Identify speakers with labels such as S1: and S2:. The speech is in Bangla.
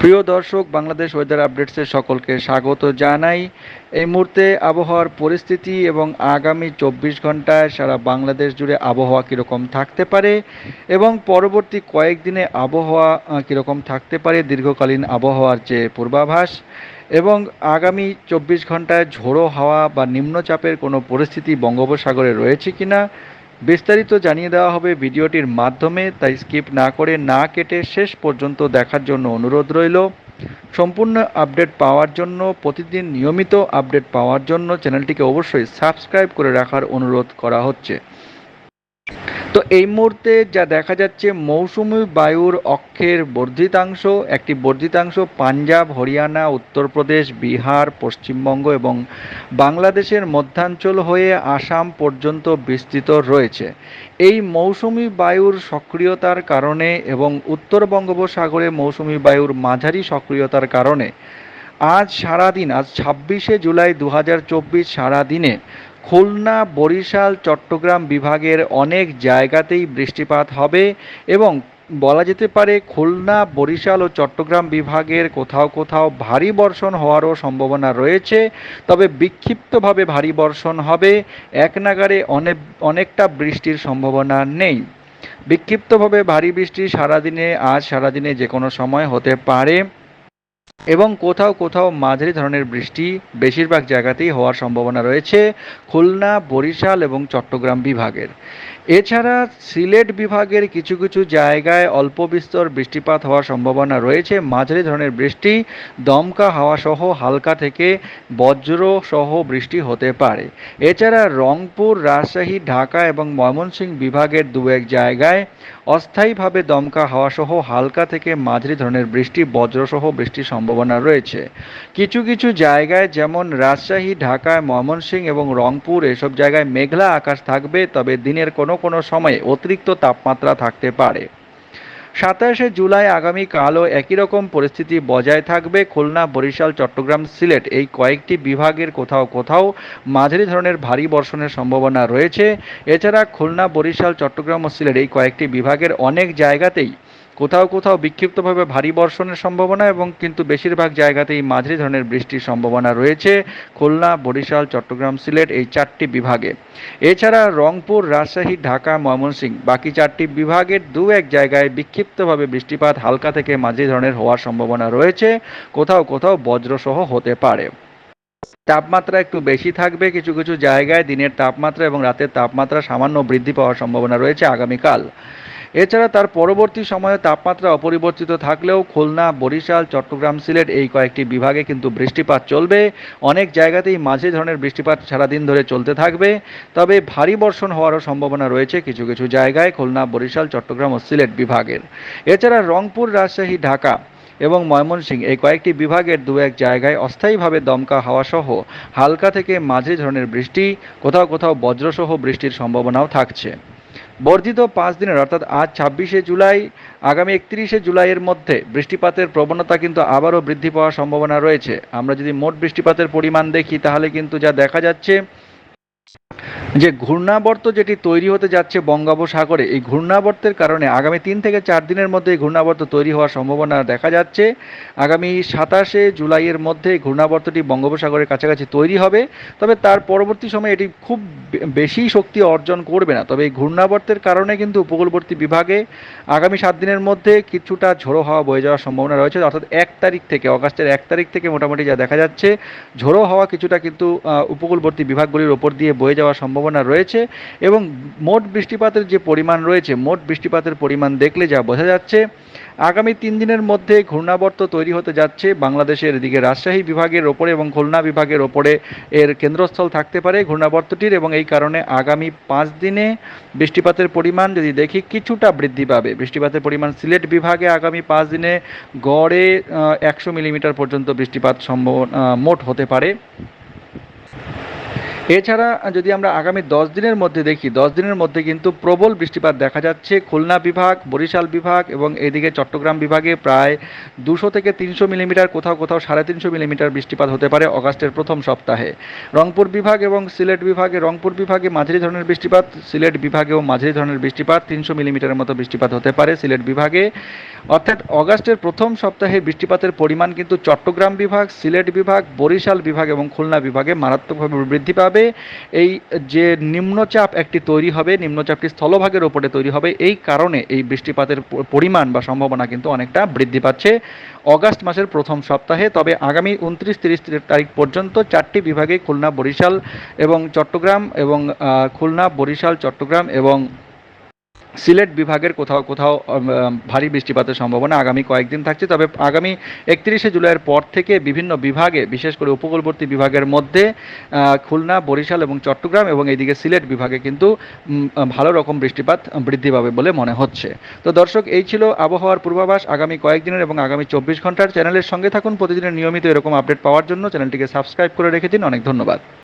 S1: প্রিয় দর্শক, বাংলাদেশ ওয়েদার আপডেটসে সকলকে স্বাগত জানাই। এই মুহূর্তে আবহাওয়ার পরিস্থিতি এবং আগামী চব্বিশ ঘন্টায় সারা বাংলাদেশ জুড়ে আবহাওয়া কীরকম থাকতে পারে এবং পরবর্তী কয়েকদিনে আবহাওয়া কীরকম থাকতে পারে দীর্ঘকালীন আবহাওয়ার যে পূর্বাভাস এবং আগামী চব্বিশ ঘন্টায় ঝোড়ো হাওয়া বা নিম্নচাপের কোনো পরিস্থিতি বঙ্গোপসাগরে রয়েছে কিনা বিস্তারিত জানিয়ে দেওয়া হবে ভিডিওটির মাধ্যমে, তাই স্কিপ না করে না কেটে শেষ পর্যন্ত দেখার জন্য অনুরোধ রইল। সম্পূর্ণ আপডেট পাওয়ার জন্য, প্রতিদিন নিয়মিত আপডেট পাওয়ার জন্য চ্যানেলটিকে অবশ্যই সাবস্ক্রাইব করে রাখার অনুরোধ করা হচ্ছে। তো এই মুহূর্তে যা দেখা যাচ্ছে, মৌসুমি বায়ুর অক্ষের বর্ধিতাংশ, একটি বর্ধিতাংশ পাঞ্জাব, হরিয়ানা, উত্তরপ্রদেশ, বিহার, পশ্চিমবঙ্গ এবং বাংলাদেশের মধ্যাঞ্চল হয়ে আসাম পর্যন্ত বিস্তৃত রয়েছে। এই মৌসুমি বায়ুর সক্রিয়তার কারণে এবং উত্তর বঙ্গোপসাগরে মৌসুমি বায়ুর মাঝারি সক্রিয়তার কারণে আজ সারাদিন, আজ ছাব্বিশে জুলাই দু হাজার চব্বিশ সারাদিনে খুলনা, বরিশাল, চট্টগ্রাম বিভাগের অনেক জায়গাতেই বৃষ্টিপাত হবে এবং বলা যেতে পারে খুলনা, বরিশাল ও চট্টগ্রাম বিভাগের কোথাও কোথাও ভারী বর্ষণ হওয়ারও সম্ভাবনা রয়েছে। তবে বিক্ষিপ্তভাবে ভারী বর্ষণ হবে, এক নাগারে অনেক অনেকটা বৃষ্টির সম্ভাবনা নেই। বিক্ষিপ্তভাবে ভারী বৃষ্টি সারাদিনে, আজ সারাদিনে যে কোনো সময় হতে পারে। এবং কোথাও কোথাও মাঝারি ধরনের বৃষ্টি বেশিরভাগ জায়গাতেই হওয়ার সম্ভাবনা রয়েছে খুলনা, বরিশাল এবং চট্টগ্রাম বিভাগের। এছাড়া সিলেট বিভাগের কিছু কিছু জায়গায় অল্প বিস্তর বৃষ্টিপাত হওয়ার সম্ভাবনা রয়েছে। মাঝারি ধরনের বৃষ্টি, দমকা হাওয়া সহ হালকা থেকে বজ্র সহ বৃষ্টি হতে পারে। এছাড়া রংপুর, রাজশাহী, ঢাকা এবং ময়মনসিংহ বিভাগের দু এক জায়গায় অস্থায়ীভাবে দমকা হাওয়া সহ হালকা থেকে মাঝারি ধরনের বৃষ্টি বজ্রসহ বৃষ্টির সম্ভাবনা রয়েছে। কিছু কিছু জায়গায় যেমন রাজশাহী, ঢাকায় ময়মনসিংহ এবং রংপুর এসব জায়গায় মেঘলা আকাশ থাকবে, তবে দিনের কোনো কোনো সময়ে অতিরিক্ত তাপমাত্রা থাকতে পারে। সাতাশে জুলাই আগামীকালও একই রকম পরিস্থিতি বজায় থাকবে। খুলনা, বরিশাল, চট্টগ্রাম, সিলেট এই কয়েকটি বিভাগের কোথাও কোথাও মাঝারি ধরনের ভারী বর্ষণের সম্ভাবনা রয়েছে। এছাড়া খুলনা, বরিশাল, চট্টগ্রাম ও সিলেট এই কয়েকটি বিভাগের অনেক জায়গাতেই কোথাও কোথাও বিক্ষিপ্তভাবে ভারী বর্ষণের সম্ভাবনা এবং কিন্তু বেশিরভাগ জায়গাতেই মাঝারি ধরনের বৃষ্টির সম্ভাবনা রয়েছে খুলনা, বরিশাল, চট্টগ্রাম, সিলেট এই চারটি বিভাগে। এছাড়া রংপুর, রাজশাহী, ঢাকা, ময়মনসিংহ বাকি চারটি বিভাগের দু এক জায়গায় বিক্ষিপ্তভাবে বৃষ্টিপাত হালকা থেকে মাঝারি ধরনের হওয়ার সম্ভাবনা রয়েছে। কোথাও কোথাও বজ্রসহ হতে পারে। তাপমাত্রা একটু বেশি থাকবে কিছু কিছু জায়গায়। দিনের তাপমাত্রা এবং রাতের তাপমাত্রা সামান্য বৃদ্ধি পাওয়ার সম্ভাবনা রয়েছে আগামীকাল। এছাড়া তার পরবর্তী সময়ে তাপমাত্রা অপরিবর্তিত থাকলেও খুলনা, বরিশাল, চট্টগ্রাম, সিলেট এই কয়েকটি বিভাগে কিন্তু বৃষ্টিপাত চলবে। অনেক জায়গাতেই মাঝে ধরনের বৃষ্টিপাত সারাদিন ধরে চলতে থাকবে। তবে ভারী বর্ষণ হওয়ারও সম্ভাবনা রয়েছে কিছু কিছু জায়গায় খুলনা, বরিশাল, চট্টগ্রাম ও সিলেট বিভাগের। এছাড়া রংপুর, রাজশাহী, ঢাকা এবং ময়মনসিংহ এই কয়েকটি বিভাগের দু এক জায়গায় অস্থায়ীভাবে দমকা হাওয়া সহ হালকা থেকে মাঝে ধরনের বৃষ্টি, কোথাও কোথাও বজ্রসহ বৃষ্টির সম্ভাবনাও থাকছে। বর্ধিত পাঁচ দিনের, অর্থাৎ আজ ছাব্বিশে জুলাই, আগামী একত্রিশে জুলাইয়ের মধ্যে বৃষ্টিপাতের প্রবণতা কিন্তু আবারও বৃদ্ধি পাওয়ার সম্ভাবনা রয়েছে। আমরা যদি মোট বৃষ্টিপাতের পরিমাণ দেখি, তাহলে কিন্তু যা দেখা যাচ্ছে যে ঘূর্ণাবর্ত যেটি তৈরি হতে যাচ্ছে বঙ্গোপসাগরে এই ঘূর্ণাবর্তের কারণে আগামী তিন থেকে চার দিনের মধ্যে এই ঘূর্ণাবর্ত তৈরি হওয়ার সম্ভাবনা দেখা যাচ্ছে। আগামী সাতাশে জুলাইয়ের মধ্যে ঘূর্ণাবর্তটি বঙ্গোপসাগরের কাছাকাছি তৈরি হবে, তবে তার পরবর্তী সময়ে এটি খুব বেশি শক্তি অর্জন করবে না। তবে এই ঘূর্ণাবর্তের কারণে কিন্তু উপকূলবর্তী বিভাগে আগামী সাত দিনের মধ্যে কিছুটা ঝোড়ো হাওয়া বয়ে যাওয়ার সম্ভাবনা রয়েছে। অর্থাৎ এক তারিখ থেকে, অগাস্টের এক তারিখ থেকে মোটামুটি যা দেখা যাচ্ছে, ঝোড়ো হাওয়া কিছুটা কিন্তু উপকূলবর্তী বিভাগগুলির ওপর দিয়ে বয়ে যাওয়ার সম্ভাবনা রয়েছে এবং মোট বৃষ্টিপাতের যে পরিমাণ রয়েছে, মোট বৃষ্টিপাতের পরিমাণ দেখলে যা বোঝা যাচ্ছে, আগামী তিন দিনের মধ্যে ঘূর্ণাবর্ত তৈরি হতে যাচ্ছে বাংলাদেশের এদিকে রাজশাহী বিভাগের ওপরে এবং খুলনা বিভাগের ওপরে এর কেন্দ্রস্থল থাকতে পারে ঘূর্ণাবর্তটির এবং এই কারণে আগামী পাঁচ দিনে বৃষ্টিপাতের পরিমাণ যদি দেখি কিছুটা বৃদ্ধি পাবে। বৃষ্টিপাতের পরিমাণ সিলেট বিভাগে আগামী পাঁচ দিনে গড়ে একশো মিলিমিটার পর্যন্ত বৃষ্টিপাত সম্ভব মোট হতে পারে। এছাড়া যদি আমরা আগামী দশ দিনের মধ্যে দেখি, দশ দিনের মধ্যে কিন্তু প্রবল বৃষ্টিপাত দেখা যাচ্ছে। খুলনা বিভাগ, বরিশাল বিভাগ এবং এদিকে চট্টগ্রাম বিভাগে প্রায় দুশো থেকে তিনশো মিলিমিটার, কোথাও কোথাও সাড়ে তিনশো মিলিমিটার বৃষ্টিপাত হতে পারে অগাস্টের প্রথম সপ্তাহে। রংপুর বিভাগ এবং সিলেট বিভাগে, রংপুর বিভাগে মাঝারি ধরনের বৃষ্টিপাত, সিলেট বিভাগেও মাঝারি ধরনের বৃষ্টিপাত, তিনশো মিলিমিটারের মতো বৃষ্টিপাত হতে পারে সিলেট বিভাগে। অর্থাৎ অগাস্টের প্রথম সপ্তাহে বৃষ্টিপাতের পরিমাণ কিন্তু চট্টগ্রাম বিভাগ, সিলেট বিভাগ, বরিশাল বিভাগ এবং খুলনা বিভাগে মারাত্মকভাবে বৃদ্ধি পাবে। এই যে নিম্নচাপ একটি তৈরি হবে, নিম্নচাপটি স্থলভাগের ওপরে তৈরি হবে, এই কারণে এই বৃষ্টিপাতের পরিমাণ বা সম্ভাবনা কিন্তু অনেকটা বৃদ্ধি পাচ্ছে অগাস্ট মাসের প্রথম সপ্তাহে। তবে আগামী উনত্রিশ তিরিশ তারিখ পর্যন্ত চারটি বিভাগে খুলনা, বরিশাল এবং চট্টগ্রাম এবং খুলনা, বরিশাল, চট্টগ্রাম এবং সিলেট বিভাগের কোথাও কোথাও ভারী বৃষ্টিপাতের সম্ভাবনা আগামী কয়েকদিন থাকছে। তবে আগামী একত্রিশে জুলাইয়ের পর থেকে বিভিন্ন বিভাগে, বিশেষ করে উপকূলবর্তী বিভাগের মধ্যে খুলনা, বরিশাল এবং চট্টগ্রাম এবং এইদিকে সিলেট বিভাগে কিন্তু ভালো রকম বৃষ্টিপাত বৃদ্ধি পাবে বলে মনে হচ্ছে। তো দর্শক, এই ছিল আবহাওয়ার পূর্বাভাস আগামী কয়েকদিনের এবং আগামী চব্বিশ ঘণ্টার চ্যানেলের সঙ্গে থাকুন। প্রতিদিনের নিয়মিত এরকম আপডেট পাওয়ার জন্য চ্যানেলটিকে সাবস্ক্রাইব করে রেখে দিন। অনেক ধন্যবাদ।